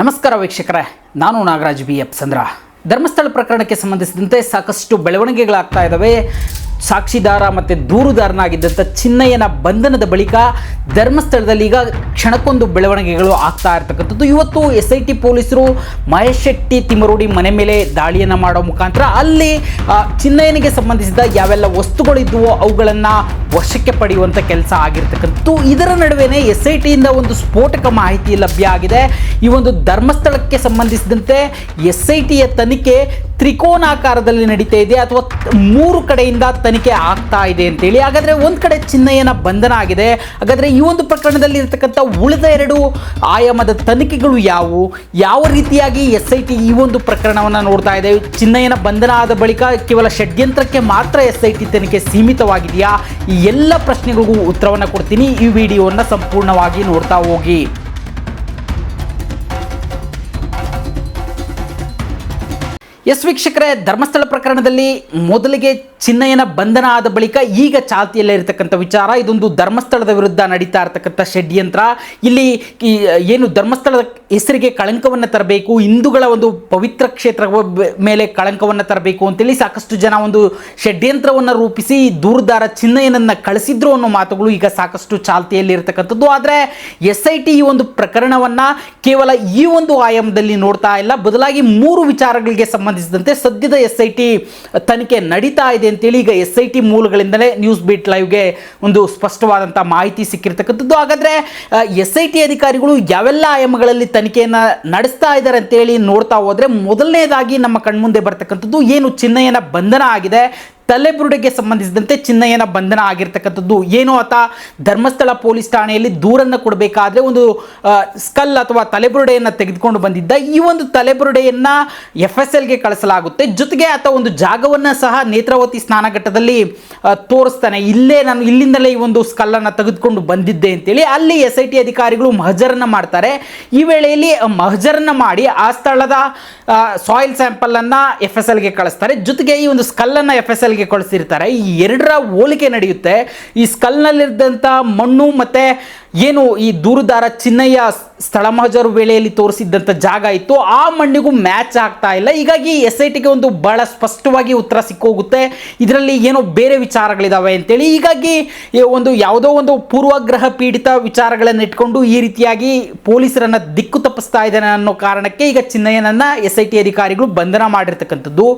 ನಮಸ್ಕಾರ ವೀಕ್ಷಕರೇ ನಾನು ನಾಗರಾಜ್ ಬಿ ಎಫ್ ಚಂದ್ರ. ಧರ್ಮಸ್ಥಳ ಪ್ರಕರಣಕ್ಕೆ ಸಂಬಂಧಿಸಿದಂತೆ ಸಾಕಷ್ಟು ಬೆಳವಣಿಗೆಗಳಾಗ್ತಾ ಇದ್ದಾವೆ ಸಾಕ್ಷಿದಾರ ಮತ್ತು ದೂರುದಾರನಾಗಿದ್ದಂಥ ಚಿನ್ನಯ್ಯನ ಬಂಧನದ ಬಳಿಕ ಧರ್ಮಸ್ಥಳದಲ್ಲಿ ಈಗ ಕ್ಷಣಕ್ಕೊಂದು ಬೆಳವಣಿಗೆಗಳು ಆಗ್ತಾ ಇರ್ತಕ್ಕಂಥದ್ದು. ಇವತ್ತು ಎಸ್ ಐ ಟಿ ಪೊಲೀಸರು ಮಹೇಶ್ ಶೆಟ್ಟಿ ತಿಮರೋಡಿ ಮನೆ ಮೇಲೆ ದಾಳಿಯನ್ನು ಮಾಡೋ ಮುಖಾಂತರ ಅಲ್ಲಿ ಚಿನ್ನಯ್ಯನಿಗೆ ಸಂಬಂಧಿಸಿದ ಯಾವೆಲ್ಲ ವಸ್ತುಗಳಿದ್ದುವೋ ಅವುಗಳನ್ನು ವಶಕ್ಕೆ ಪಡೆಯುವಂಥ ಕೆಲಸ ಆಗಿರ್ತಕ್ಕಂಥದ್ದು. ಇದರ ನಡುವೆನೇ ಎಸ್ ಐ ಟಿಯಿಂದ ಒಂದು ಸ್ಫೋಟಕ ಮಾಹಿತಿ ಲಭ್ಯ ಆಗಿದೆ. ಈ ಒಂದು ಧರ್ಮಸ್ಥಳಕ್ಕೆ ಸಂಬಂಧಿಸಿದಂತೆ ಎಸ್ ಐ ಟಿಯ ತನಿಖೆ ತ್ರಿಕೋನಾಕಾರದಲ್ಲಿ ನಡೀತಾ ಇದೆ ಅಥವಾ ಮೂರು ಕಡೆಯಿಂದ ತನಿಖೆ ಆಗ್ತಾ ಇದೆ ಅಂತೇಳಿ. ಹಾಗಾದರೆ ಒಂದು ಕಡೆ ಚಿನ್ನಯ್ಯನ ಬಂಧನ ಆಗಿದೆ. ಹಾಗಾದರೆ ಈ ಒಂದು ಪ್ರಕರಣದಲ್ಲಿ ಇರತಕ್ಕಂಥ ಉಳಿದ ಎರಡು ಆಯಾಮದ ತನಿಖೆಗಳು ಯಾವುವು? ಯಾವ ರೀತಿಯಾಗಿ ಎಸ್ ಐ ಟಿ ಈ ಒಂದು ಪ್ರಕರಣವನ್ನು ನೋಡ್ತಾ ಇದೆ? ಚಿನ್ನಯ್ಯನ ಬಂಧನ ಆದ ಬಳಿಕ ಕೇವಲ ಷಡ್ಯಂತ್ರಕ್ಕೆ ಮಾತ್ರ ಎಸ್ ಐ ಟಿ ತನಿಖೆ ಸೀಮಿತವಾಗಿದೆಯಾ? ಈ ಎಲ್ಲ ಪ್ರಶ್ನೆಗಳಿಗೂ ಉತ್ತರವನ್ನು ಕೊಡ್ತೀನಿ. ಈ ವಿಡಿಯೋವನ್ನು ಸಂಪೂರ್ಣವಾಗಿ ನೋಡ್ತಾ ಹೋಗಿ. ಎಸ್ ವೀಕ್ಷಕರೇ, ಧರ್ಮಸ್ಥಳ ಪ್ರಕರಣದಲ್ಲಿ ಮೊದಲಿಗೆ ಚಿನ್ನಯ್ಯನ ಬಂಧನ ಆದ ಬಳಿಕ ಈಗ ಚಾಲ್ತಿಯಲ್ಲಿರತಕ್ಕಂಥ ವಿಚಾರ. ಇದೊಂದು ಧರ್ಮಸ್ಥಳದ ವಿರುದ್ಧ ನಡೀತಾ ಇರತಕ್ಕಂಥ ಷಡ್ಯಂತ್ರ. ಇಲ್ಲಿ ಏನು ಧರ್ಮಸ್ಥಳದ ಹೆಸರಿಗೆ ಕಳಂಕವನ್ನು ತರಬೇಕು, ಹಿಂದೂಗಳ ಒಂದು ಪವಿತ್ರ ಕ್ಷೇತ್ರ ಮೇಲೆ ಕಳಂಕವನ್ನು ತರಬೇಕು ಅಂತೇಳಿ ಸಾಕಷ್ಟು ಜನ ಒಂದು ಷಡ್ಯಂತ್ರವನ್ನು ರೂಪಿಸಿ ದೂರದಾರ ಚಿನ್ನಯ್ಯನನ್ನು ಕಳಿಸಿದ್ರು ಅನ್ನೋ ಮಾತುಗಳು ಈಗ ಸಾಕಷ್ಟು ಚಾಲ್ತಿಯಲ್ಲಿ ಇರತಕ್ಕಂಥದ್ದು. ಆದರೆ ಎಸ್ ಐ ಟಿ ಈ ಒಂದು ಪ್ರಕರಣವನ್ನು ಕೇವಲ ಈ ಒಂದು ಆಯಾಮದಲ್ಲಿ ನೋಡ್ತಾ ಇಲ್ಲ. ಬದಲಾಗಿ ಮೂರು ವಿಚಾರಗಳಿಗೆ ಸಂಬಂಧಿಸಿದಂತೆ ಸದ್ಯದ ಎಸ್ ಐ ಟಿ ತನಿಖೆ ನಡೀತಾ ಇದೆ ಅಂತೇಳಿ ಈಗ ಎಸ್ ಐ ಟಿ ಮೂಲಗಳಿಂದಲೇ ನ್ಯೂಸ್ ಬೀಟ್ ಲೈವ್ಗೆ ಒಂದು ಸ್ಪಷ್ಟವಾದಂಥ ಮಾಹಿತಿ ಸಿಕ್ಕಿರ್ತಕ್ಕಂಥದ್ದು. ಹಾಗಾದರೆ ಎಸ್ ಐ ಟಿ ಅಧಿಕಾರಿಗಳು ಯಾವೆಲ್ಲ ಆಯಾಮಗಳಲ್ಲಿ ತನಿಖೆಯನ್ನು ನಡೆಸ್ತಾ ಇದ್ದಾರೆ ಅಂತೇಳಿ ನೋಡ್ತಾ ಹೋದರೆ ಮೊದಲನೇದಾಗಿ ನಮ್ಮ ಕಣ್ಮುಂದೆ ಬರ್ತಕ್ಕಂಥದ್ದು ಏನು ಚಿನ್ನಯ್ಯನ ಬಂಧನ ಆಗಿದೆ ತಲೆಬುರುಡೆಗೆ ಸಂಬಂಧಿಸಿದಂತೆ ಚಿನ್ನಯ್ಯನ ಬಂಧನ ಆಗಿರ್ತಕ್ಕಂಥದ್ದು. ಏನು ಆತ? ಧರ್ಮಸ್ಥಳ ಪೊಲೀಸ್ ಠಾಣೆಯಲ್ಲಿ ದೂರನ್ನು ಕೊಡಬೇಕಾದ್ರೆ ಒಂದು ಸ್ಕಲ್ ಅಥವಾ ತಲೆಬುರುಡೆಯನ್ನು ತೆಗೆದುಕೊಂಡು ಬಂದಿದ್ದ. ಈ ಒಂದು ತಲೆಬುರುಡೆಯನ್ನು ಎಫ್ ಎಸ್ ಎಲ್ಗೆ ಕಳಿಸಲಾಗುತ್ತೆ. ಜೊತೆಗೆ ಆತ ಒಂದು ಜಾಗವನ್ನು ಸಹ ನೇತ್ರಾವತಿ ಸ್ನಾನಘಟ್ಟದಲ್ಲಿ ತೋರಿಸ್ತಾನೆ. ಇಲ್ಲೇ ನಾನು ಇಲ್ಲಿಂದಲೇ ಈ ಒಂದು ಸ್ಕಲ್ಲನ್ನು ತೆಗೆದುಕೊಂಡು ಬಂದಿದ್ದೆ ಅಂತೇಳಿ ಅಲ್ಲಿ ಎಸ್ ಐ ಟಿ ಅಧಿಕಾರಿಗಳು ಮಹಜರನ್ನು ಮಾಡ್ತಾರೆ. ಈ ವೇಳೆಯಲ್ಲಿ ಮಹಜರನ್ನು ಮಾಡಿ ಆ ಸ್ಥಳದ ಸಾಯಿಲ್ ಸ್ಯಾಂಪಲನ್ನು ಎಫ್ ಎಸ್ ಎಲ್ಗೆ ಕಳಿಸ್ತಾರೆ. ಜೊತೆಗೆ ಈ ಒಂದು ಸ್ಕಲ್ಲನ್ನು ಎಫ್ ಎಸ್ ಎಲ್ಗೆ ಕಳಿಸಿರ್ತಾರೆ. ಈ ಎರಡರ ಹೋಲಿಕೆ ನಡೆಯುತ್ತೆ. ಈ ಸ್ಕಲ್ನಲ್ಲಿದ್ದಂಥ ಮಣ್ಣು ಮತ್ತು ಏನು ಈ ದೂರುದಾರ ಚಿನ್ನಯ್ಯ ಸ್ಥಳ ಮಹಜರು ವೇಳೆಯಲ್ಲಿ ತೋರಿಸಿದ್ದಂಥ ಜಾಗ ಇತ್ತು. ಆ ಮಣ್ಣಿಗೂ ಮ್ಯಾಚ್ ಆಗ್ತಾ ಇಲ್ಲ. ಹೀಗಾಗಿ ಎಸ್ ಐ ಟಿಗೆ ಒಂದು ಬಹಳ ಸ್ಪಷ್ಟವಾಗಿ ಉತ್ತರ ಸಿಕ್ಕೋಗುತ್ತೆ. ಇದರಲ್ಲಿ ಏನೋ ಬೇರೆ ವಿಚಾರಗಳಿದ್ದಾವೆ ಅಂತೇಳಿ. ಹೀಗಾಗಿ ಒಂದು ಯಾವುದೋ ಒಂದು ಪೂರ್ವಗ್ರಹ ಪೀಡಿತ ವಿಚಾರಗಳನ್ನು ಇಟ್ಕೊಂಡು ಈ ರೀತಿಯಾಗಿ ಪೊಲೀಸರನ್ನು ದಿಕ್ಕು ತಪ್ಪಿಸ್ತಾ ಇದ್ದಾನೆ ಅನ್ನೋ ಕಾರಣಕ್ಕೆ ಈಗ ಚಿನ್ನಯ್ಯನನ್ನು ಎಸ್ ಐ ಟಿ ಅಧಿಕಾರಿಗಳು ಬಂಧನ ಮಾಡಿರ್ತಕ್ಕಂಥದ್ದು.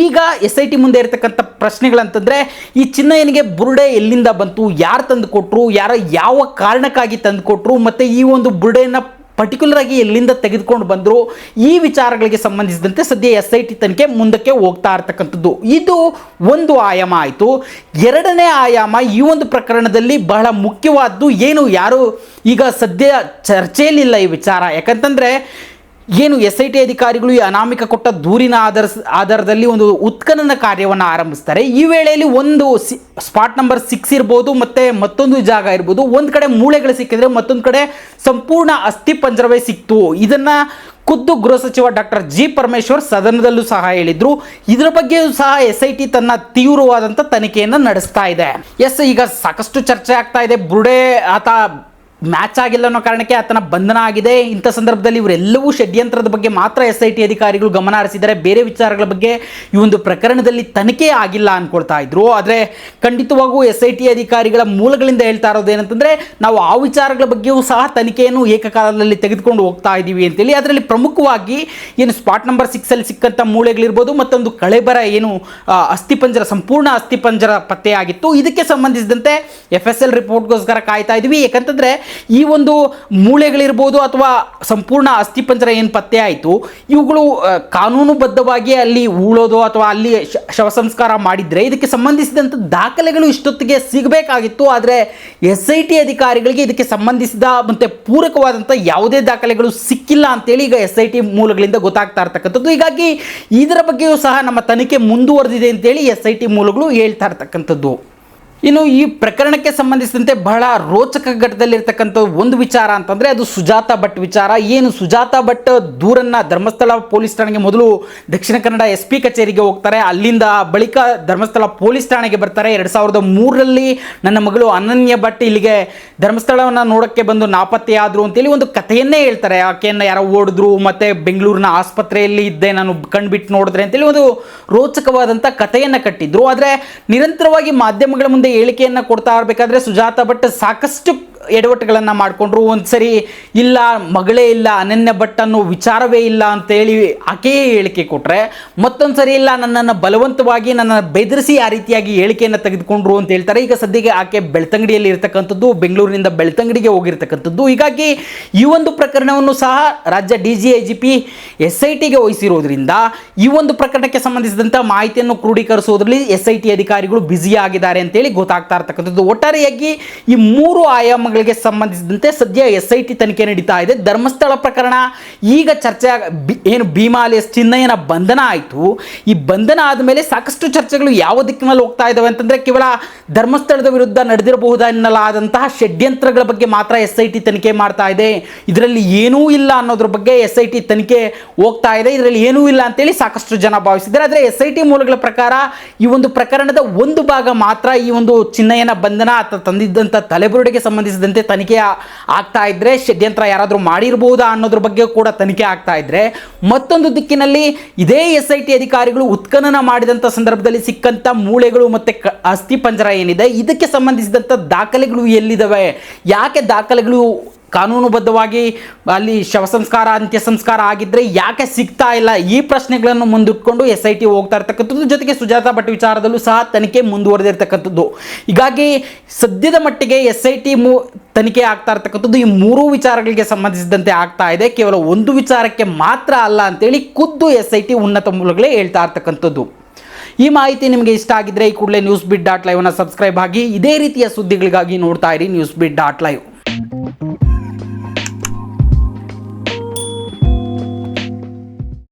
ಈಗ ಎಸ್ ಐ ಟಿ ಮುಂದೆ ಇರತಕ್ಕಂಥ ಪ್ರಶ್ನೆಗಳಂತಂದರೆ, ಈ ಚಿನ್ನಯ್ಯನಿಗೆ ಬುರುಡೆ ಎಲ್ಲಿಂದ ಬಂತು? ಯಾರು ತಂದು ಕೊಟ್ಟರು ಯಾರ ಯಾವ ಕಾರಣಕ್ಕಾಗಿ ತಂದುಕೊಟ್ರು, ಮತ್ತು ಈ ಒಂದು ಬುರುಡೆಯನ್ನು ಪರ್ಟಿಕ್ಯುಲರ್ ಆಗಿ ಎಲ್ಲಿಂದ ತೆಗೆದುಕೊಂಡು ಬಂದರು, ಈ ವಿಚಾರಗಳಿಗೆ ಸಂಬಂಧಿಸಿದಂತೆ ಸದ್ಯ ಎಸ್ ಐ ಟಿ ತನಿಖೆ ಮುಂದಕ್ಕೆ ಹೋಗ್ತಾ ಇರ್ತಕ್ಕಂಥದ್ದು. ಇದು ಒಂದು ಆಯಾಮ ಆಯಿತು. ಎರಡನೇ ಆಯಾಮ ಈ ಒಂದು ಪ್ರಕರಣದಲ್ಲಿ ಬಹಳ ಮುಖ್ಯವಾದ್ದು ಏನು ಯಾರು ಈಗ ಸದ್ಯ ಚರ್ಚೆಯಲ್ಲಿಲ್ಲ ಈ ವಿಚಾರ. ಯಾಕಂತಂದರೆ ಏನು ಎಸ್ ಐ ಟಿ ಅಧಿಕಾರಿಗಳು ಈ ಅನಾಮಿಕ ಕೊಟ್ಟ ದೂರಿನ ಆಧಾರ ಆಧಾರದಲ್ಲಿ ಒಂದು ಉತ್ಖನನ ಕಾರ್ಯವನ್ನು ಆರಂಭಿಸ್ತಾರೆ. ಈ ವೇಳೆಯಲ್ಲಿ ಒಂದು ಸ್ಪಾಟ್ ನಂಬರ್ ಸಿಕ್ಸ್ ಇರ್ಬೋದು, ಮತ್ತು ಮತ್ತೊಂದು ಜಾಗ ಇರ್ಬೋದು. ಒಂದು ಕಡೆ ಮೂಳೆಗಳು ಸಿಕ್ಕಿದ್ರೆ ಮತ್ತೊಂದು ಕಡೆ ಸಂಪೂರ್ಣ ಅಸ್ಥಿ ಪಂಜರವೇ ಸಿಕ್ತು. ಇದನ್ನು ಖುದ್ದು ಗೃಹ ಸಚಿವ ಡಾಕ್ಟರ್ ಜಿ ಪರಮೇಶ್ವರ್ ಸದನದಲ್ಲೂ ಸಹ ಹೇಳಿದ್ರು. ಇದರ ಬಗ್ಗೆಯೂ ಸಹ ಎಸ್ ಐ ಟಿ ತನ್ನ ತೀವ್ರವಾದಂಥ ತನಿಖೆಯನ್ನು ನಡೆಸ್ತಾ ಇದೆ. ಎಸ್, ಈಗ ಸಾಕಷ್ಟು ಚರ್ಚೆ ಆಗ್ತಾ ಇದೆ. ಬುಡೆ ಆತ ಮ್ಯಾಚ್ ಆಗಿಲ್ಲ ಅನ್ನೋ ಕಾರಣಕ್ಕೆ ಆತನ ಬಂಧನ ಆಗಿದೆ. ಇಂಥ ಸಂದರ್ಭದಲ್ಲಿ ಇವರೆಲ್ಲವೂ ಷಡ್ಯಂತ್ರದ ಬಗ್ಗೆ ಮಾತ್ರ ಎಸ್ ಐ ಟಿ ಅಧಿಕಾರಿಗಳು ಗಮನ ಹರಿಸಿದ್ದಾರೆ. ಬೇರೆ ವಿಚಾರಗಳ ಬಗ್ಗೆ ಈ ಒಂದು ಪ್ರಕರಣದಲ್ಲಿ ತನಿಖೆ ಆಗಿಲ್ಲ ಅನ್ಕೊಳ್ತಾ ಇದ್ರು. ಆದರೆ ಖಂಡಿತವಾಗೂ ಎಸ್ ಐ ಟಿ ಅಧಿಕಾರಿಗಳ ಮೂಲಗಳಿಂದ ಹೇಳ್ತಾ ಇರೋದು ಏನಂತಂದ್ರೆ, ನಾವು ಆ ವಿಚಾರಗಳ ಬಗ್ಗೆಯೂ ಸಹ ತನಿಖೆಯನ್ನು ಏಕಕಾಲದಲ್ಲಿ ತೆಗೆದುಕೊಂಡು ಹೋಗ್ತಾ ಇದ್ದೀವಿ ಅಂತೇಳಿ. ಅದರಲ್ಲಿ ಪ್ರಮುಖವಾಗಿ ಏನು ಸ್ಪಾಟ್ ನಂಬರ್ ಸಿಕ್ಸ್ ಅಲ್ಲಿ ಸಿಕ್ಕಂಥ ಮೂಳೆಗಳಿರ್ಬೋದು, ಮತ್ತೊಂದು ಕಳೆಬರ ಏನು ಅಸ್ಥಿಪಂಜರ, ಸಂಪೂರ್ಣ ಅಸ್ಥಿಪಂಜರ ಪತ್ತೆಯಾಗಿತ್ತು. ಇದಕ್ಕೆ ಸಂಬಂಧಿಸಿದಂತೆ ಎಫ್ ಎಸ್ ಎಲ್ ರಿಪೋರ್ಟ್ಗೋಸ್ಕರ ಕಾಯ್ತಾ ಇದ್ವಿ. ಯಾಕಂತಂದ್ರೆ ಈ ಒಂದು ಮೂಳೆಗಳಿರ್ಬೋದು ಅಥವಾ ಸಂಪೂರ್ಣ ಅಸ್ಥಿಪಂಜರ ಏನು ಪತ್ತೆ ಆಯಿತು, ಇವುಗಳು ಕಾನೂನುಬದ್ಧವಾಗಿ ಅಲ್ಲಿ ಉಳೋದು ಅಥವಾ ಅಲ್ಲಿ ಶವ ಸಂಸ್ಕಾರ ಮಾಡಿದರೆ ಇದಕ್ಕೆ ಸಂಬಂಧಿಸಿದಂಥ ದಾಖಲೆಗಳು ಇಷ್ಟೊತ್ತಿಗೆ ಸಿಗಬೇಕಾಗಿತ್ತು. ಆದರೆ ಎಸ್ ಐ ಟಿ ಅಧಿಕಾರಿಗಳಿಗೆ ಇದಕ್ಕೆ ಸಂಬಂಧಿಸಿದ ಮತ್ತು ಪೂರಕವಾದಂಥ ಯಾವುದೇ ದಾಖಲೆಗಳು ಸಿಕ್ಕಿಲ್ಲ ಅಂತೇಳಿ ಈಗ ಎಸ್ ಐ ಟಿ ಮೂಲಗಳಿಂದ ಗೊತ್ತಾಗ್ತಾ ಇರ್ತಕ್ಕಂಥದ್ದು. ಹೀಗಾಗಿ ಇದರ ಬಗ್ಗೆಯೂ ಸಹ ನಮ್ಮ ತನಿಖೆ ಮುಂದುವರೆದಿದೆ ಅಂತೇಳಿ ಎಸ್ ಐ ಟಿ ಮೂಲಗಳು ಹೇಳ್ತಾ ಇರ್ತಕ್ಕಂಥದ್ದು. ಇನ್ನು ಈ ಪ್ರಕರಣಕ್ಕೆ ಸಂಬಂಧಿಸಿದಂತೆ ಬಹಳ ರೋಚಕ ಘಟ್ಟದಲ್ಲಿರ್ತಕ್ಕಂಥ ಒಂದು ವಿಚಾರ ಅಂತಂದರೆ ಅದು ಸುಜಾತ ಭಟ್ ವಿಚಾರ. ಏನು ಸುಜಾತ ಭಟ್ ದೂರನ್ನು ಧರ್ಮಸ್ಥಳ ಪೊಲೀಸ್ ಠಾಣೆಗೆ ಮೊದಲು ದಕ್ಷಿಣ ಕನ್ನಡ ಎಸ್ ಪಿ ಕಚೇರಿಗೆ ಹೋಗ್ತಾರೆ. ಅಲ್ಲಿಂದ ಬಳಿಕ ಧರ್ಮಸ್ಥಳ ಪೊಲೀಸ್ ಠಾಣೆಗೆ ಬರ್ತಾರೆ. ಎರಡು ಸಾವಿರದ ಮೂರರಲ್ಲಿ ನನ್ನ ಮಗಳು ಅನನ್ಯ ಭಟ್ ಇಲ್ಲಿಗೆ ಧರ್ಮಸ್ಥಳವನ್ನು ನೋಡೋಕ್ಕೆ ಬಂದು ನಾಪತ್ತೆಯಾದರು ಅಂತೇಳಿ ಒಂದು ಕಥೆಯನ್ನೇ ಹೇಳ್ತಾರೆ. ಆಕೆಯನ್ನು ಯಾರೋ ಓಡಿದ್ರು, ಮತ್ತು ಬೆಂಗಳೂರಿನ ಆಸ್ಪತ್ರೆಯಲ್ಲಿ ಇದ್ದೆ, ನಾನು ಕಣ್ಬಿಟ್ಟು ನೋಡಿದ್ರೆ ಅಂತೇಳಿ ಒಂದು ರೋಚಕವಾದಂಥ ಕಥೆಯನ್ನು ಕಟ್ಟಿದ್ರು. ಆದರೆ ನಿರಂತರವಾಗಿ ಮಾಧ್ಯಮಗಳ ಮುಂದೆ ಹೇಳಿಕೆಯನ್ನು ಕೊಡ್ತಾ ಇರಬೇಕಾದ್ರೆ ಸುಜಾತ ಭಟ್ ಸಾಕಷ್ಟು ಎಡವಟ್ಟುಗಳನ್ನು ಮಾಡಿಕೊಂಡ್ರು, ಒಂದ್ಸರಿ ಇಲ್ಲ, ಮಗಳೇ ಇಲ್ಲ, ಅನನ್ಯ ಭಟ್ ಅನ್ನೋ ವಿಚಾರವೇ ಇಲ್ಲ ಅಂತೇಳಿ ಆಕೆಯೇ ಹೇಳಿಕೆ ಕೊಟ್ಟರೆ ಮತ್ತೊಂದು ಸರಿ ಇಲ್ಲ, ನನ್ನನ್ನು ಬಲವಂತವಾಗಿ ನನ್ನ ಬೆದರಿಸಿ ಆ ರೀತಿಯಾಗಿ ಹೇಳಿಕೆಯನ್ನು ತೆಗೆದುಕೊಂಡ್ರು ಅಂತ ಹೇಳ್ತಾರೆ. ಈಗ ಸದ್ಯಕ್ಕೆ ಆಕೆ ಬೆಳ್ತಂಗಡಿಯಲ್ಲಿ ಇರತಕ್ಕಂಥದ್ದು, ಬೆಂಗಳೂರಿನಿಂದ ಬೆಳ್ತಂಗಡಿಗೆ ಹೋಗಿರ್ತಕ್ಕಂಥದ್ದು. ಹೀಗಾಗಿ ಈ ಒಂದು ಪ್ರಕರಣವನ್ನು ಸಹ ರಾಜ್ಯ D G I G P, S I ಟಿಗೆ ವಹಿಸಿರೋದ್ರಿಂದ, ಈ ಒಂದು ಪ್ರಕರಣಕ್ಕೆ ಸಂಬಂಧಿಸಿದಂಥ ಮಾಹಿತಿಯನ್ನು ಕ್ರೋಢೀಕರಿಸುವುದರಲ್ಲಿ ಎಸ್ ಐ ಟಿ ಅಧಿಕಾರಿಗಳು ಬ್ಯುಸಿ ಆಗಿದ್ದಾರೆ ಅಂತೇಳಿ ಗೊತ್ತಾಗ್ತಾ ಇರ್ತಕ್ಕಂಥದ್ದು. ಒಟ್ಟಾರೆಯಾಗಿ ಈ ಮೂರು ಆಯಾಮಗಳಿಗೆ ಸಂಬಂಧಿಸಿದಂತೆ ಸದ್ಯ ಎಸ್ ಐ ಟಿ ತನಿಖೆ ನಡೀತಾ ಇದೆ. ಧರ್ಮಸ್ಥಳ ಪ್ರಕರಣ ಈಗ ಚರ್ಚೆ ಏನು ಭೀಮಾಲಯ ಚಿನ್ನಯ್ಯನ ಬಂಧನ ಆಯಿತು. ಈ ಬಂಧನ ಆದಮೇಲೆ ಸಾಕಷ್ಟು ಚರ್ಚೆಗಳು ಯಾವ ದಿಕ್ಕಿನಲ್ಲಿ ಹೋಗ್ತಾ ಇದ್ದಾವೆ ಅಂತಂದ್ರೆ ಕೇವಲ ಧರ್ಮಸ್ಥಳದ ವಿರುದ್ಧ ನಡೆದಿರಬಹುದನ್ನಲಾದಂತಹ ಷಡ್ಯಂತ್ರಗಳ ಬಗ್ಗೆ ಮಾತ್ರ ಎಸ್ ಐ ಟಿ ತನಿಖೆ ಮಾಡ್ತಾ ಇದೆ. ಇದರಲ್ಲಿ ಏನೂ ಇಲ್ಲ ಅನ್ನೋದ್ರ ಬಗ್ಗೆ ಎಸ್ ಐ ಟಿ ತನಿಖೆ ಹೋಗ್ತಾ ಇದೆ. ಇದರಲ್ಲಿ ಏನೂ ಇಲ್ಲ ಅಂತೇಳಿ ಸಾಕಷ್ಟು ಜನ ಭಾವಿಸಿದ್ದಾರೆ. ಆದರೆ ಎಸ್ ಐ ಟಿ ಮೂಲಗಳ ಪ್ರಕಾರ ಈ ಒಂದು ಪ್ರಕರಣದ ಒಂದು ಭಾಗ ಮಾತ್ರ ಈ ಒಂದು ಚಿನ್ನಯ್ಯನ ಬಂಧನ ಅಥವಾ ತಂದಿದ್ದಂಥ ತಲೆಬುರುಡೆಗೆ ಸಂಬಂಧಿಸಿದಂತೆ ತನಿಖೆ ಆಗ್ತಾ ಇದ್ರೆ, ಷಡ್ಯಂತ್ರ ಯಾರಾದರೂ ಮಾಡಿರ್ಬೋದಾ ಅನ್ನೋದ್ರ ಬಗ್ಗೆ ಕೂಡ ತನಿಖೆ ಆಗ್ತಾ ಇದ್ರೆ, ಮತ್ತೊಂದು ದಿಕ್ಕಿನಲ್ಲಿ ಇದೇ ಎಸ್ ಐ ಟಿ ಅಧಿಕಾರಿಗಳು ಉತ್ಖನನ ಮಾಡಿದಂಥ ಸಂದರ್ಭದಲ್ಲಿ ಸಿಕ್ಕಂಥ ಮೂಳೆಗಳು ಮತ್ತೆ ಕ ಅಸ್ಥಿ ಪಂಜರ ಏನಿದೆ, ಇದಕ್ಕೆ ಸಂಬಂಧಿಸಿದಂಥ ದಾಖಲೆಗಳು ಎಲ್ಲಿದ್ದಾವೆ ಯಾಕೆ ದಾಖಲೆಗಳು ಕಾನೂನುಬದ್ಧವಾಗಿ ಅಲ್ಲಿ ಶವ ಸಂಸ್ಕಾರ, ಅಂತ್ಯ ಸಂಸ್ಕಾರ ಆಗಿದ್ರೆ ಯಾಕೆ ಸಿಗ್ತಾ ಇಲ್ಲ? ಈ ಪ್ರಶ್ನೆಗಳನ್ನು ಮುಂದಿಟ್ಕೊಂಡು ಎಸ್ ಐ ಟಿ ಹೋಗ್ತಾ ಇರ್ತಕ್ಕಂಥದ್ದು. ಜೊತೆಗೆ ಸುಜಾತ ಭಟ್ ವಿಚಾರದಲ್ಲೂ ಸಹ ತನಿಖೆ ಮುಂದುವರೆದಿರ್ತಕ್ಕಂಥದ್ದು ಹೀಗಾಗಿ ಸದ್ಯದ ಮಟ್ಟಿಗೆ ಎಸ್ ಐ ಟಿ ಮೂ ತನಿಖೆ ಆಗ್ತಾ ಇರ್ತಕ್ಕಂಥದ್ದು ಈ ಮೂರು ವಿಚಾರಗಳಿಗೆ ಸಂಬಂಧಿಸಿದಂತೆ ಆಗ್ತಾ ಇದೆ. ಕೇವಲ ಒಂದು ವಿಚಾರಕ್ಕೆ ಮಾತ್ರ ಅಲ್ಲ ಅಂತೇಳಿ ಖುದ್ದು ಎಸ್ ಐ ಟಿ ಉನ್ನತ ಮೂಲಗಳೇ ಹೇಳ್ತಾ ಇರ್ತಕ್ಕಂಥದ್ದು. ಈ ಮಾಹಿತಿ ನಿಮಗೆ ಇಷ್ಟ ಆಗಿದ್ರೆ ಈ ಕೂಡಲೇ ನ್ಯೂಸ್ ಬಿಡ್ ಡಾಟ್ ಲೈವ್ನ ಸಬ್ಸ್ಕ್ರೈಬ್ ಆಗಿ, ಇದೇ ರೀತಿಯ ಸುದ್ದಿಗಳಿಗಾಗಿ ನೋಡ್ತಾ ಇರಿ ನ್ಯೂಸ್ ಬಿಡ್ ಡಾಟ್ ಲೈವ್